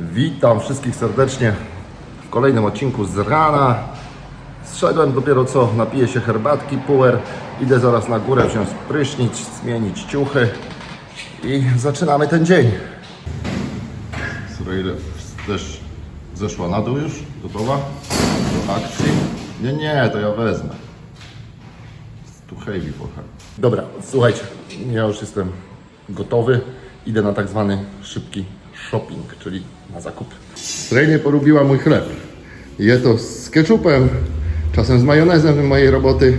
Witam wszystkich serdecznie w kolejnym odcinku z rana. Zszedłem dopiero co, napiję się herbatki, puer. Idę zaraz na górę wziąć prysznic, zmienić ciuchy i zaczynamy ten dzień. Ile też zeszła na dół już? Gotowa? Do akcji? Nie, nie, to ja wezmę. Too heavy for her. Dobra, słuchajcie, ja już jestem gotowy. Idę na tak zwany szybki shopping, czyli na zakupy. Rejnie polubiła mój chleb. Je to z ketchupem, czasem z majonezem mojej roboty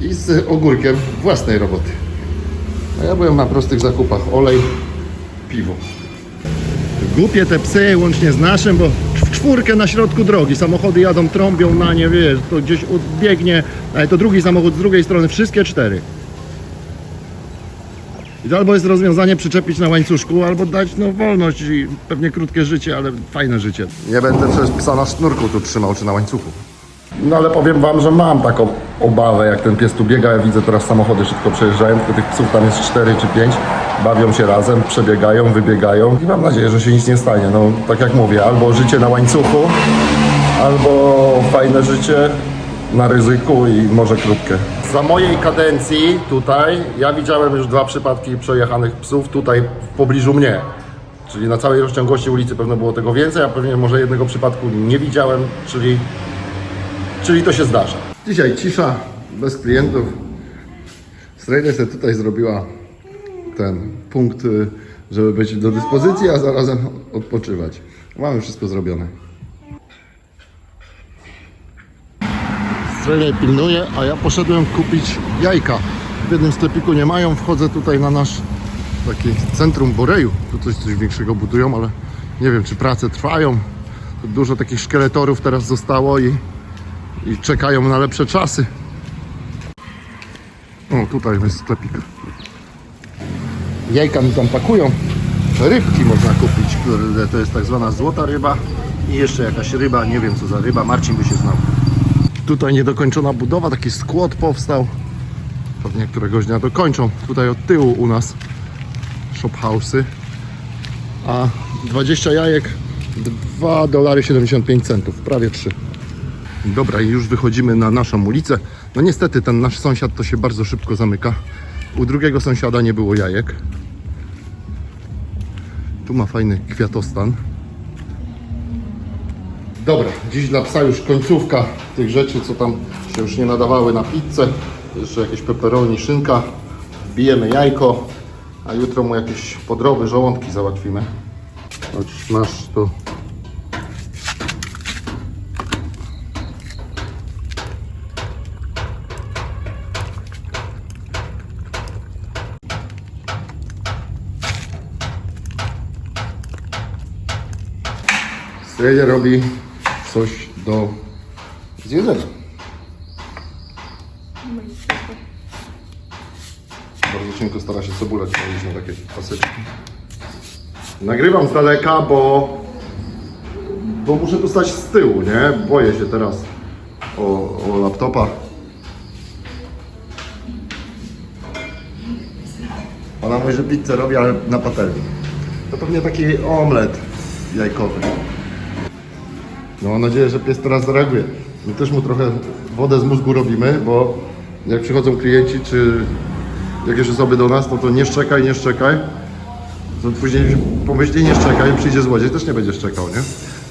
i z ogórkiem własnej roboty. A ja byłem na prostych zakupach. Olej, piwo. Głupie te psy, łącznie z naszym, bo w czwórkę na środku drogi. Samochody jadą, trąbią na nie, wiesz, to gdzieś odbiegnie, ale to drugi samochód z drugiej strony, wszystkie cztery. I to albo jest rozwiązanie przyczepić na łańcuszku, albo dać no, wolność i pewnie krótkie życie, ale fajne życie. Nie będę przez psa na sznurku tu trzymał, czy na łańcuchu. No ale powiem wam, że mam taką obawę, jak ten pies tu biega. Ja widzę teraz samochody szybko przejeżdżają, tylko tych psów tam jest 4 czy 5. Bawią się razem, przebiegają, wybiegają i mam nadzieję, że się nic nie stanie. No tak jak mówię, albo życie na łańcuchu, albo fajne życie na ryzyku i może krótkie. Za mojej kadencji tutaj ja widziałem już dwa przypadki przejechanych psów tutaj w pobliżu mnie. Czyli na całej rozciągłości ulicy pewno było tego więcej, a pewnie może jednego przypadku nie widziałem, czyli, czyli to się zdarza. Dzisiaj cisza, bez klientów. Strajder sobie tutaj zrobiła ten punkt, y, żeby być do dyspozycji, a zarazem odpoczywać. Mamy wszystko zrobione. Strzelaj pilnuje, a ja poszedłem kupić jajka. W jednym sklepiku nie mają, wchodzę tutaj na nasz taki centrum Boreju. Tu coś, coś większego budują, ale nie wiem czy prace trwają. Tu Dużo takich szkieletorów teraz zostało i, i czekają na lepsze czasy. O, tutaj jest sklepik. Jajka mi tam pakują. Rybki można kupić, to jest tak zwana złota ryba i jeszcze jakaś ryba, nie wiem co za ryba, Marcin by się znał. Tutaj niedokończona budowa, taki skład powstał. Pewnie któregoś dnia dokończą. Tutaj od tyłu u nas shop house'y. A 20 jajek 2 dolary 75 centów, prawie 3. Dobra, i już wychodzimy na naszą ulicę. No niestety ten nasz sąsiad to się bardzo szybko zamyka. U drugiego sąsiada nie było jajek. Tu ma fajny kwiatostan. Dobra, dziś dla psa już końcówka tych rzeczy, co tam się już nie nadawały na pizzę. Jeszcze jakieś pepperoni, szynka. Bijemy jajko, a jutro mu jakieś podroby, żołądki załatwimy. Choć nasz to... Sredzie robi coś do zjedzenia. Bardzo cienko stara się cebulę wkleić na takie paseczki. Nagrywam z daleka, bo, bo muszę tu stać z tyłu, nie? Boję się teraz o, o laptopa. Ona mówi, że pizzę robi, ale na patelni. To pewnie taki omlet jajkowy. No mam nadzieję, że pies teraz zareaguje. My też mu trochę wodę z mózgu robimy, bo jak przychodzą klienci czy jakieś osoby do nas, no to nie szczekaj, nie szczekaj. To później pomyśli, nie szczekaj, przyjdzie złodziej, też nie będziesz czekał, nie?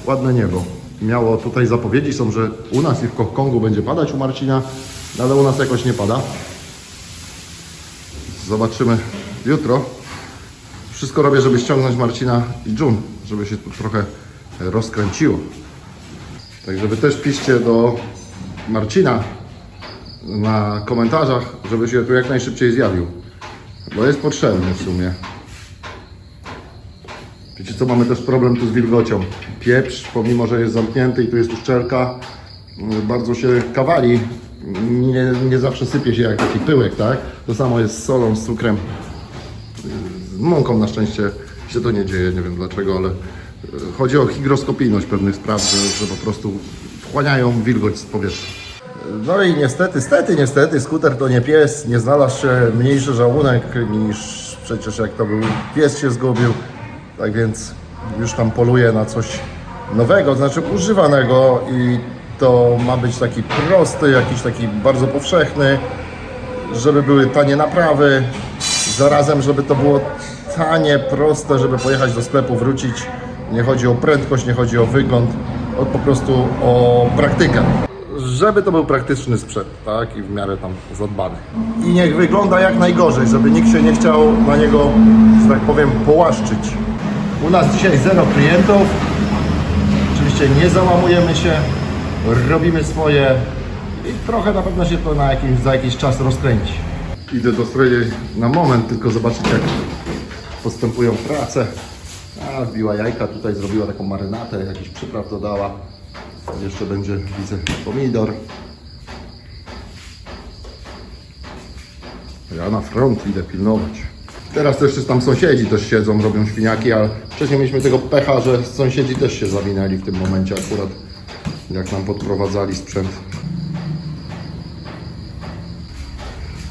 Ładne niebo. Miało tutaj zapowiedzi są, że u nas i w Kongu będzie padać u Marcina, no ale u nas jakoś nie pada. Zobaczymy jutro. Wszystko robię, żeby ściągnąć Marcina i Jun, żeby się tu trochę rozkręciło. Także wy też piszcie do Marcina na komentarzach, żeby się tu jak najszybciej zjawił. Bo jest potrzebny w sumie. Wiecie co, mamy też problem tu z wilgocią. Pieprz, pomimo że jest zamknięty i tu jest uszczelka, y, bardzo się kawali. Nie, nie zawsze sypie się jak taki pyłek, tak? To samo jest z solą, z cukrem. Z mąką na szczęście się to nie dzieje, nie wiem dlaczego, ale chodzi o hygroskopijność pewnych spraw, że, że po prostu wchłaniają wilgoć z powietrza. No i niestety, stety, niestety, skuter to nie pies, nie znalazł się mniejszy żałunek niż przecież jak to był pies się zgubił. Tak więc już tam poluje na coś nowego, znaczy używanego i to ma być taki prosty, jakiś taki bardzo powszechny, żeby były tanie naprawy, zarazem żeby to było tanie, proste, żeby pojechać do sklepu, wrócić. Nie chodzi o prędkość, nie chodzi o wygląd, po prostu o praktykę. Żeby to był praktyczny sprzęt, tak, i w miarę tam zadbany. I niech wygląda jak najgorzej, żeby nikt się nie chciał na niego, że tak powiem, połaszczyć. U nas dzisiaj zero klientów. Oczywiście nie załamujemy się, robimy swoje i trochę na pewno się to na jakimś, za jakiś czas rozkręci. Idę do stroju na moment, tylko zobaczyć jak postępują prace. A, wbiła jajka, tutaj zrobiła taką marynatę, jakiś przypraw dodała. Jeszcze będzie, widzę, pomidor. Ja na front idę pilnować. Teraz też tam sąsiedzi też siedzą, robią świniaki, ale wcześniej mieliśmy tego pecha, że sąsiedzi też się zawinęli w tym momencie akurat, jak nam podprowadzali sprzęt.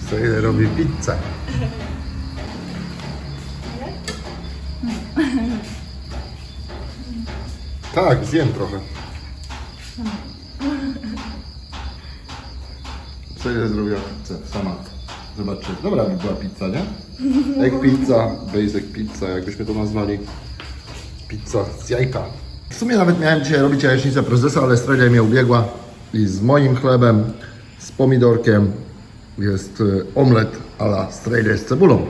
Sejle robi pizzę. Tak, zjem trochę. Sejle zrobiła pizzę sama. Zobaczcie, dobra by była pizza, nie? Egg pizza, basic pizza, jakbyśmy to nazwali. Pizza z jajka. W sumie nawet miałem dzisiaj robić jajecznicę prezesa, ale Strelia mnie ubiegła i z moim chlebem, z pomidorkiem jest y, omlet a la Strelia z cebulą.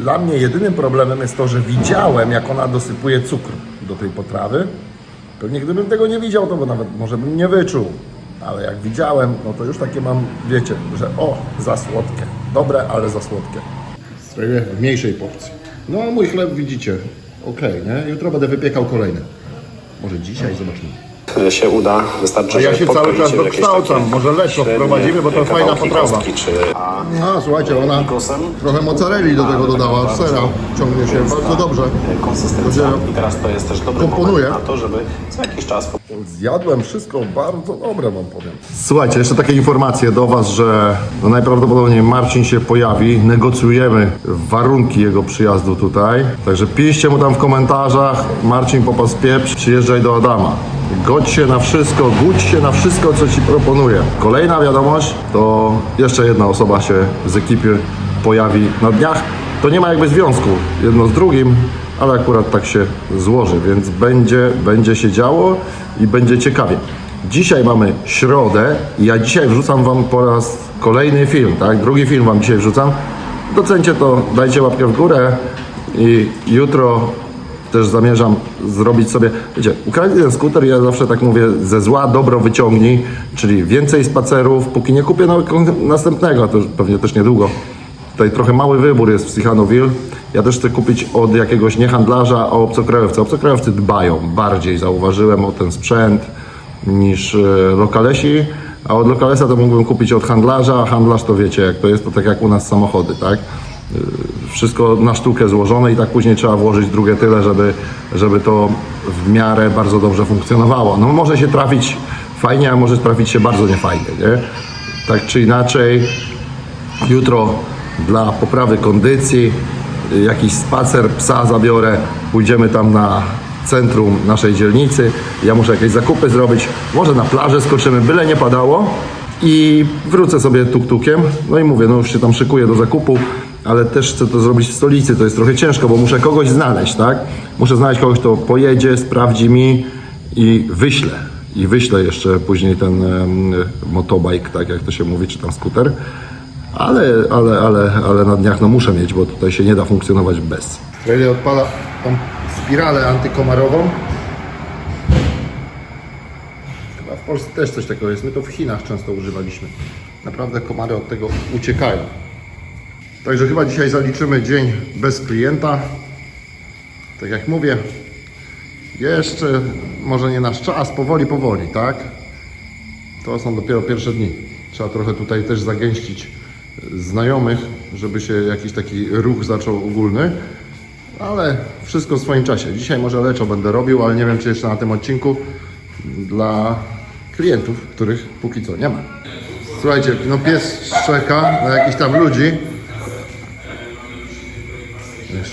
Dla mnie jedynym problemem jest to, że widziałem, jak ona dosypuje cukru do tej potrawy. Pewnie gdybym tego nie widział, to by nawet może bym nie wyczuł. Ale jak widziałem, no to już takie mam, wiecie, że o, za słodkie. Dobre, ale za słodkie. Strelia w mniejszej porcji. No mój chleb widzicie, okej, nie? Jutro będę wypiekał kolejny. Może dzisiaj, zobaczymy. Się uda, wystarczy, A ja że się cały czas w jakieś dokształcam. takie Może leczo średnie wprowadzimy, bo to fajna kawałki potrawa. kostki, Czy, a A, słuchajcie, ona Kosem? trochę mozzarelli do tego dodała, sera. Ciągnie się bardzo dobrze. konsystencja. Będzie- I teraz to jest też dobry Komponuje. moment na to, żeby co jakiś czas Zjadłem wszystko bardzo dobre, wam powiem. Słuchajcie, jeszcze takie informacje do Was, że no najprawdopodobniej Marcin się pojawi. Negocjujemy warunki jego przyjazdu tutaj. Także piszcie mu tam w komentarzach. Marcin popas pieprz, przyjeżdżaj do Adama. Godź się na wszystko, gódź się na wszystko, co Ci proponuję. Kolejna wiadomość, to jeszcze jedna osoba się z ekipy pojawi na dniach. To nie ma jakby związku jedno z drugim, ale akurat tak się złoży, więc będzie, będzie się działo i będzie ciekawie. Dzisiaj mamy środę i ja dzisiaj wrzucam Wam po raz kolejny film, tak? Drugi film Wam dzisiaj wrzucam. Docencie to, dajcie łapkę w górę i jutro też zamierzam zrobić sobie, wiecie, ukradnij ten skuter, ja zawsze tak mówię, ze zła dobro wyciągnij, czyli więcej spacerów, póki nie kupię następnego, to pewnie też niedługo. Tutaj trochę mały wybór jest w Psychanoville. Ja też chcę kupić od jakiegoś nie handlarza, a obcokrajowca. Obcokrajowcy dbają bardziej, zauważyłem, o ten sprzęt niż e, lokalesi, a od lokalesa to mógłbym kupić od handlarza, a handlarz to wiecie, jak to jest, to tak jak u nas samochody, tak? E, Wszystko na sztukę złożone i tak później trzeba włożyć drugie tyle, żeby, żeby to w miarę bardzo dobrze funkcjonowało. No może się trafić fajnie, a może trafić się bardzo niefajnie, nie? Tak czy inaczej, Jutro dla poprawy kondycji, y, jakiś spacer, psa zabiorę, pójdziemy tam na centrum naszej dzielnicy. Ja muszę jakieś zakupy zrobić, może na plażę skoczymy, byle nie padało i wrócę sobie tuk-tukiem. No i mówię, no już się tam szykuję do zakupu, ale też chcę to zrobić w stolicy, to jest trochę ciężko, bo muszę kogoś znaleźć, tak? Muszę znaleźć kogoś, kto pojedzie, sprawdzi mi i wyślę. I wyślę jeszcze później ten em, motobike, tak jak to się mówi, czy tam skuter. Ale, ale, ale, ale na dniach no muszę mieć, bo tutaj się nie da funkcjonować bez. Trailer odpala tą spiralę antykomarową. Chyba w Polsce też coś takiego jest. My to w Chinach często używaliśmy. Naprawdę komary od tego uciekają. Także chyba dzisiaj zaliczymy dzień bez klienta. Tak jak mówię, jeszcze może nie nasz czas, powoli, powoli, tak? To są dopiero pierwsze dni. Trzeba trochę tutaj też zagęścić znajomych, żeby się jakiś taki ruch zaczął ogólny. Ale wszystko w swoim czasie. Dzisiaj może leczo będę robił, ale nie wiem czy jeszcze na tym odcinku dla klientów, których póki co nie ma. Słuchajcie, no pies szczeka na jakichś tam ludzi.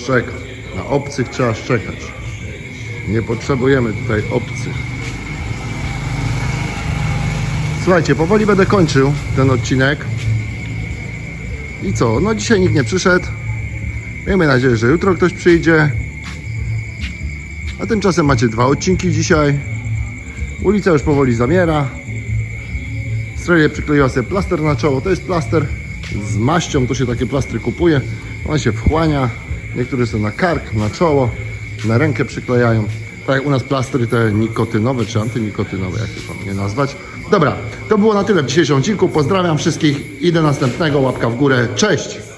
Szczeka. Na obcych trzeba szczekać. Nie potrzebujemy tutaj obcych. Słuchajcie, powoli będę kończył ten odcinek. I co? No dzisiaj nikt nie przyszedł. Miejmy nadzieję, że jutro ktoś przyjdzie. A tymczasem macie dwa odcinki dzisiaj. Ulica już powoli zamiera. Stroje przykleiła sobie plaster na czoło. To jest plaster z maścią, to się takie plastry kupuje. On się wchłania. Niektóre są na kark, na czoło, na rękę przyklejają. Tak jak u nas plastry te nikotynowe czy antynikotynowe, jak to tam nie nazwać. Dobra, to było na tyle w dzisiejszym odcinku. Pozdrawiam wszystkich i do następnego. Łapka w górę. Cześć!